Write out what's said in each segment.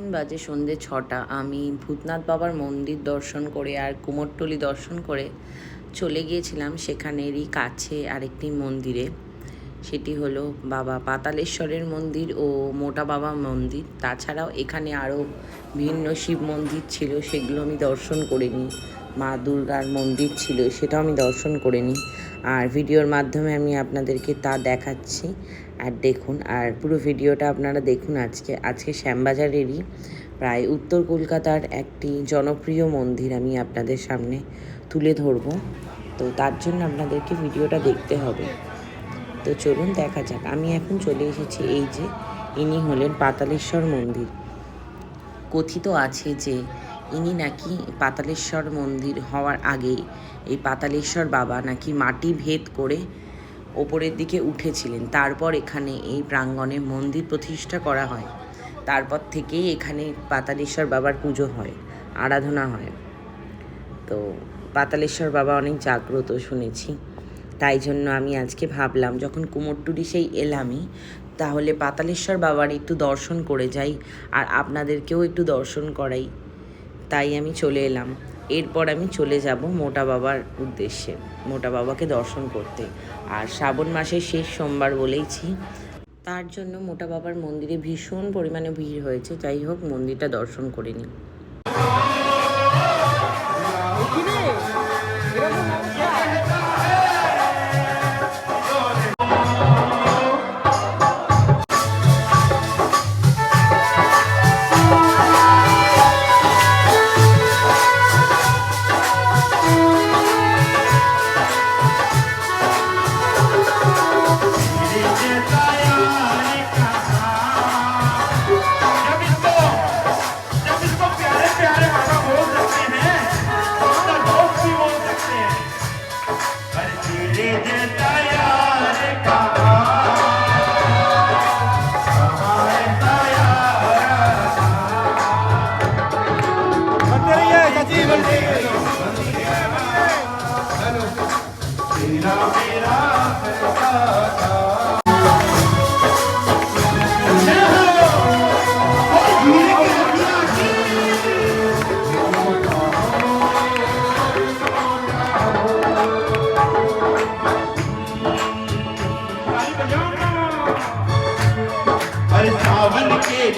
এখন বাজে সন্ধে ছটা। আমি ভূতনাথ বাবার মন্দির দর্শন করে আর কুমোরটুলি দর্শন করে চলে গিয়েছিলাম সেখানেরই কাছে আরেকটি মন্দিরে। সেটি হলো বাবা পাতালেশ্বরের মন্দির ও মোটা বাবা মন্দির। তাছাড়াও এখানে আরও ভিন্ন শিব মন্দির ছিল, সেগুলো আমি দর্শন করে নিই মা দুর্গার মন্দির ছিল, সেটাও আমি দর্শন করে নিই আর ভিডিওর মাধ্যমে আমি আপনাদেরকে তা দেখাচ্ছি। আর দেখুন, আর পুরো ভিডিওটা আপনারা দেখুন আজকে। আজকে শ্যামবাজারেরই প্রায় উত্তর কলকাতার একটি জনপ্রিয় মন্দির আমি আপনাদের সামনে তুলে ধরবো। তো তার জন্য আপনাদেরকে ভিডিওটা দেখতে হবে। তো চলুন দেখা যাক। আমি এখন চলে এসেছি এই যে ইনি হলেন পাতালেশ্বর মন্দির। কথিত আছে যে ইনি নাকি পাতালেশ্বর মন্দির হওয়ার আগেই এই পাতালেশ্বর বাবা নাকি মাটি ভেদ করে ওপরের দিকে উঠেছিলেন। তারপর এখানে এই প্রাঙ্গণে মন্দির প্রতিষ্ঠা করা হয়। তারপর থেকেই এখানে পাতালেশ্বর বাবার পুজো হয়, আরাধনা হয়। তো পাতালেশ্বর বাবা অনেক জাগ্রত শুনেছি। তাই জন্য আমি আজকে ভাবলাম, যখন কুমোরটুলি সেই এলামই, তাহলে পাতালেশ্বর বাবার একটু দর্শন করে যাই, আর আপনাদেরকেও একটু দর্শন করাই। তাই আমি চলে এলাম। এরপর আমি চলে যাব মোটা বাবার উদ্দেশ্যে, মোটা বাবাকে দর্শন করতে। আর শ্রাবণ মাসের শেষ সোমবার বলেইছি তার জন্য মোটা বাবার মন্দিরে ভীষণ পরিমাণে ভিড় হয়েছে, যাই হোক মন্দিরটা দর্শন করে নিই।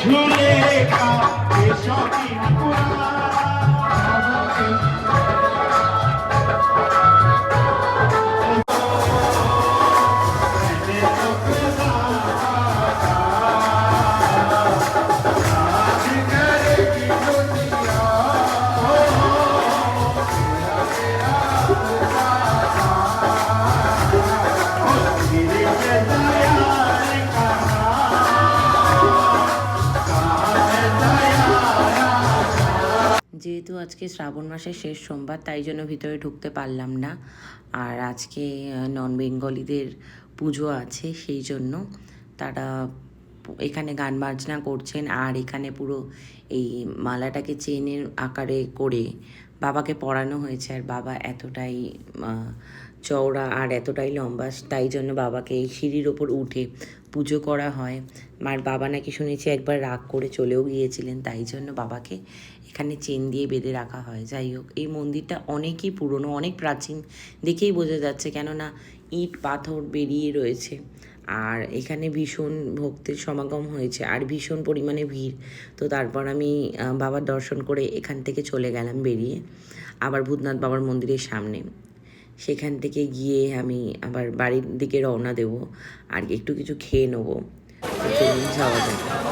ঝুলে কা এসব পুরা যেহেতু আজকে শ্রাবণ মাসের শেষ সোমবার, তাই জন্য ভিতরে ঢুকতে পারলাম না। আর আজকে নন বেঙ্গলিদের পুজো আছে, সেই জন্য তারা এখানে গান বাজনা করছেন আর এখানে পুরো এই মালাটাকে চেনের আকারে করে বাবাকে পরানো হয়েছে। আর বাবা এতটাই চওড়া আর এতটাই লম্বা, তাই জন্য বাবাকে এই সিঁড়ির ওপর উঠে পুজো করা হয়। আর বাবা নাকি শুনেছি একবার রাগ করে চলেও গিয়েছিলেন, তাই জন্য বাবাকে এখানে চেন দিয়ে বেঁধে রাখা হয়। যাই হোক, এই মন্দিরটা অনেকই পুরনো, অনেক প্রাচীন দেখেই বোঝা যাচ্ছে, কেননা ইট, পাথর বেরিয়ে রয়েছে। আর এখানে ভীষণ ভক্তের সমাগম হয়েছে, আর ভীষণ পরিমাণে ভিড়। তো তারপর আমি বাবার দর্শন করে এখান থেকে চলে গেলাম বেরিয়ে, আবার ভূতনাথ বাবার মন্দিরের সামনে। সেখান থেকে গিয়ে আমি আবার বাড়ির দিকে রওনা দেব, আর একটু কিছু খেয়ে নেব। যাওয়া যাক।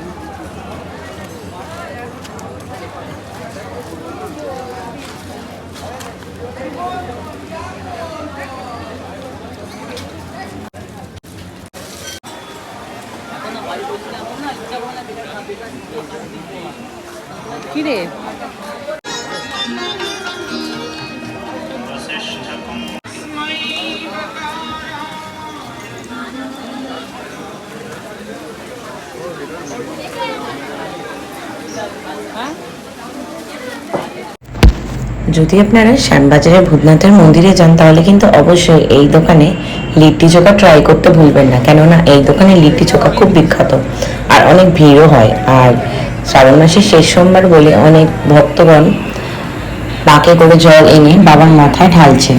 কিরে যদি আপনারা শ্যামবাজারের ভূতনাথের মন্দিরে যান, তাহলে কিন্তু অবশ্যই এই দোকানে লিট্টি চোখা ট্রাই করতে ভুলবেন না। কেননা এই দোকানে লিট্টি চোখা খুব বিখ্যাত আর অনেক ভিড়ও হয়। আর শ্রাবণ মাসের শেষ সোমবার বলে অনেক ভক্তগণ পাকে করে জল এনে বাবার মাথায় ঢালছে।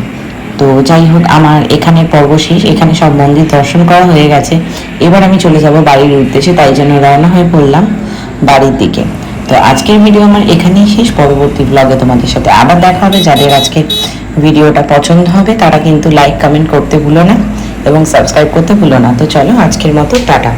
তো যাই হোক, আমার এখানে পর্ব শেষ। এখানে সব মন্দির দর্শন করা হয়ে গেছে। এবার আমি চলে যাব বাড়ির উদ্দেশ্যে, তাই জন্য রওনা হয়ে পড়লাম বাড়ির দিকে। তো আজকের ভিডিও আমার এখানেই শেষ। পরবর্তী ব্লগে তোমাদের সাথে আবার দেখা হবে। যাদের আজকে ভিডিওটা পছন্দ হবে, তারা কিন্তু লাইক কমেন্ট করতে ভুলো না এবং সাবস্ক্রাইব করতে ভুলো না। তো চলো, আজকের মতো, টাটা।